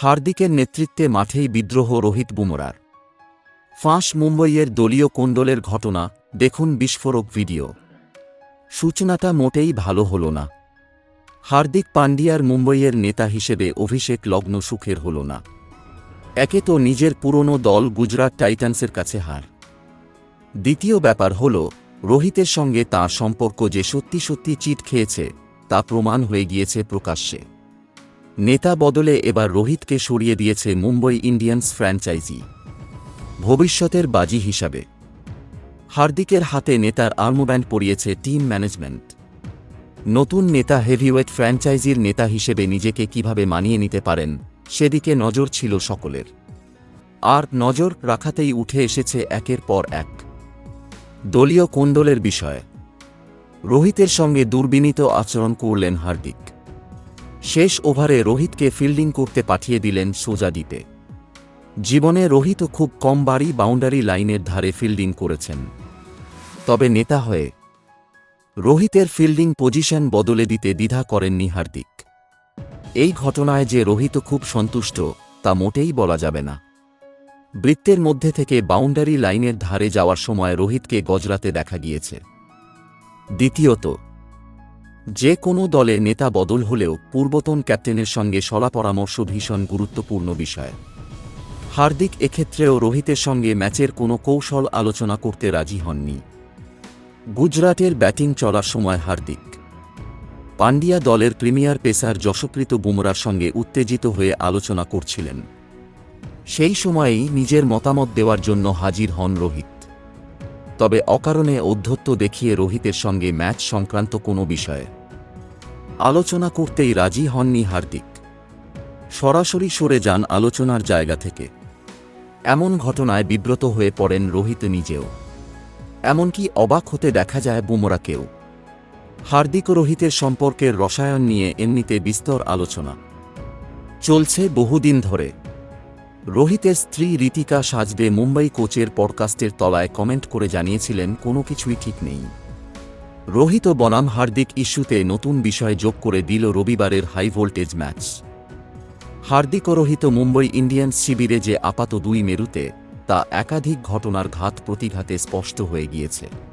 হার্দিকের নেতৃত্বে মাঠেই বিদ্রোহ রোহিত বুমরার। ফাঁস মুম্বইয়ের দলীয় কোণ্ডলের ঘটনা, দেখুন বিস্ফোরক ভিডিও। সূচনাটা মোটেই ভালো হল না। হার্দিক পান্ডিয়ার মুম্বইয়ের নেতা হিসেবে অভিষেক লগ্ন সুখের হল না। একে তো নিজের পুরনো দল গুজরাট টাইটান্সের কাছে হার। দ্বিতীয় ব্যাপার হল, রোহিতের সঙ্গে তাঁর সম্পর্ক যে সত্যি সত্যি চিট খেয়েছে, তা প্রমাণ হয়ে গিয়েছে প্রকাশ্যে। নেতা বদলে এবার রোহিতকে সরিয়ে দিয়েছে মুম্বই ইন্ডিয়ান্স ফ্র্যাঞ্চাইজি। ভবিষ্যতের বাজি হিসাবে। হার্দিকের হাতে নেতার আর্মব্যান্ড পরিয়েছে টিম ম্যানেজমেন্ট। নতুন নেতা হেভিওয়েট ফ্র্যাঞ্চাইজির নেতা হিসেবে নিজেকে কীভাবে মানিয়ে নিতে পারেন, সেদিকে নজর ছিল সকলের। আর নজর রাখাতেই উঠে এসেছে একের পর এক। দলীয় কোন্দলের বিষয়। রোহিতের সঙ্গে দুর্বিনীত আচরণ করলেন হার্দিক। শেষ ওভারে রোহিতকে ফিল্ডিং করতে পাঠিয়ে দিলেন সোজা দ্বীপে জীবনে রোহিত খুব কম বাড়ি বাউন্ডারি লাইনের ধারে ফিল্ডিং করেছেন। তবে নেতা হয়ে রোহিতের ফিল্ডিং পজিশন বদলে দিতে দ্বিধা করেননি হার্দিক এই ঘটনায় যে রোহিত খুব সন্তুষ্ট, তা মোটেই বলা যাবে না। বৃত্তের মধ্যে থেকে বাউন্ডারি লাইনের ধারে যাওয়ার সময় রোহিতকে গজরাতে দেখা গিয়েছে। দ্বিতীয়ত যে কোনো দলে নেতা বদল হলেও পূর্বতন ক্যাপ্টেনের সঙ্গে সলা পরামর্শ ভীষণ গুরুত্বপূর্ণ বিষয়। হার্দিক এক্ষেত্রেও রোহিতের সঙ্গে ম্যাচের কোনো কৌশল আলোচনা করতে রাজি হননি। গুজরাটের ব্যাটিং চলার সময় হার্দিক। পান্ডিয়া দলের প্রিমিয়ার পেসার যশকৃত বুমরার সঙ্গে উত্তেজিত হয়ে আলোচনা করছিলেন। সেই সময়েই নিজের মতামত দেওয়ার জন্য হাজির হন রোহিত। তবে অকারণে ঔদ্ধত্য দেখিয়ে রোহিতের সঙ্গে ম্যাচ সংক্রান্ত কোনো বিষয়ে আলোচনা করতেই রাজি হননি হার্দিক। সরাসরি সরে যান আলোচনার জায়গা থেকে। এমন ঘটনায় বিব্রত হয়ে পড়েন রোহিত নিজেও। এমনকি অবাক হতে দেখা যায় বুমরাকেও। হার্দিক ও রোহিতের সম্পর্কের রসায়ন নিয়ে এমনিতে বিস্তর আলোচনা। চলছে বহুদিন ধরে। রোহিতের স্ত্রী রীতিকা সাজবে মুম্বাই কোচের পডকাস্টের তলায় কমেন্ট করে জানিয়েছিলেন, কোনো কিছুই ঠিক নেই। রোহিত বনাম হার্দিক ইস্যুতে নতুন বিষয় যোগ করে দিল রবিবারের হাই ভোল্টেজ ম্যাচ। হার্দিক ও রোহিত মুম্বই ইন্ডিয়ান্স শিবিরে যে আপাত দুই মেরুতে, তা একাধিক ঘটনার ঘাত প্রতিঘাতে স্পষ্ট হয়ে গিয়েছে।